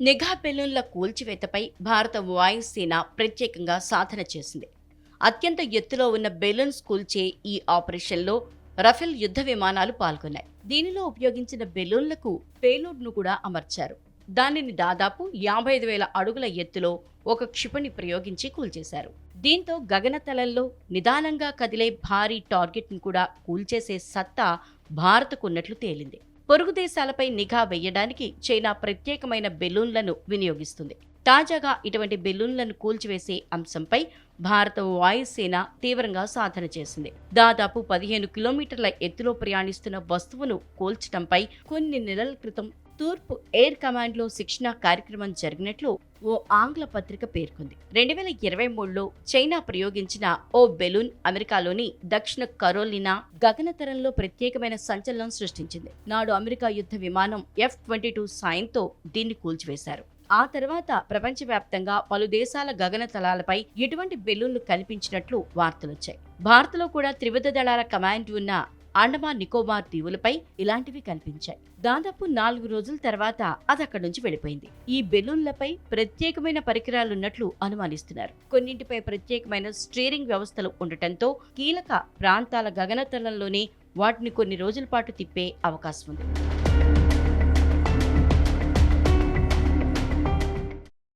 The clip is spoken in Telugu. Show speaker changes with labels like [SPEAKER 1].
[SPEAKER 1] నిఘా బెలూన్ల కూల్చివేతపై భారత వాయుసేన ప్రత్యేకంగా సాధన చేసింది. అత్యంత ఎత్తులో ఉన్న బెలూన్స్ కూల్చే ఈ ఆపరేషన్లో రఫేల్ యుద్ధ విమానాలు పాల్గొన్నాయి. దీనిలో ఉపయోగించిన బెలూన్లకు పేలోడ్ను కూడా అమర్చారు. దానిని దాదాపు యాభై ఐదు వేల అడుగుల ఎత్తులో ఒక క్షిపణి ప్రయోగించి కూల్చేశారు. దీంతో గగనతలంలో నిదానంగా కదిలే భారీ టార్గెట్ను కూడా కూల్చేసే సత్తా భారత్కున్నట్లు తేలింది. పొరుగు దేశాలపై నిఘా వేయడానికి చైనా ప్రత్యేకమైన బెలూన్లను వినియోగిస్తుంది. తాజాగా ఇటువంటి బెలూన్లను కూల్చివేసే అంశంపై భారత వాయుసేన తీవ్రంగా సాధన చేసింది. దాదాపు పదిహేను కిలోమీటర్ల ఎత్తులో ప్రయాణిస్తున్న వస్తువును కూల్చడంపై కొన్ని నెలల క్రితం తూర్పు ఎయిర్ కమాండ్లో శిక్షణ కార్యక్రమం జరిగినట్లు ఓ ఆంగ్ల పత్రిక పేర్కొంది. రెండు వేల ఇరవై మూడులో చైనా ప్రయోగించిన ఓ బెలూన్ అమెరికాలోని దక్షిణ కరోలినా గగనతరంలో ప్రత్యేకమైన సంచలనం సృష్టించింది. నాడు అమెరికా యుద్ధ విమానం ఎఫ్ ట్వంటీ టూ సాయంతో దీన్ని కూల్చివేశారు. ఆ తర్వాత ప్రపంచవ్యాప్తంగా పలు దేశాల గగనతలాలపై ఎటువంటి బెలూన్లు కనిపించినట్లు వార్తలొచ్చాయి. భారత్లో కూడా త్రివిధ దళాల కమాండ్ ఉన్న అండమాన్ నికోబార్ దీవులపై ఇలాంటివి కనిపించాయి. దాదాపు నాలుగు రోజుల తర్వాత అది అక్కడి నుంచి వెళ్ళిపోయింది. ఈ బెలూన్లపై ప్రత్యేకమైన పరికరాలున్నట్లు అనుమానిస్తున్నారు. కొన్నింటిపై ప్రత్యేకమైన స్టీరింగ్ వ్యవస్థలు ఉండటంతో కీలక ప్రాంతాల గగనతలంలోనే వాటిని కొన్ని రోజుల పాటు తిప్పే అవకాశం ఉంది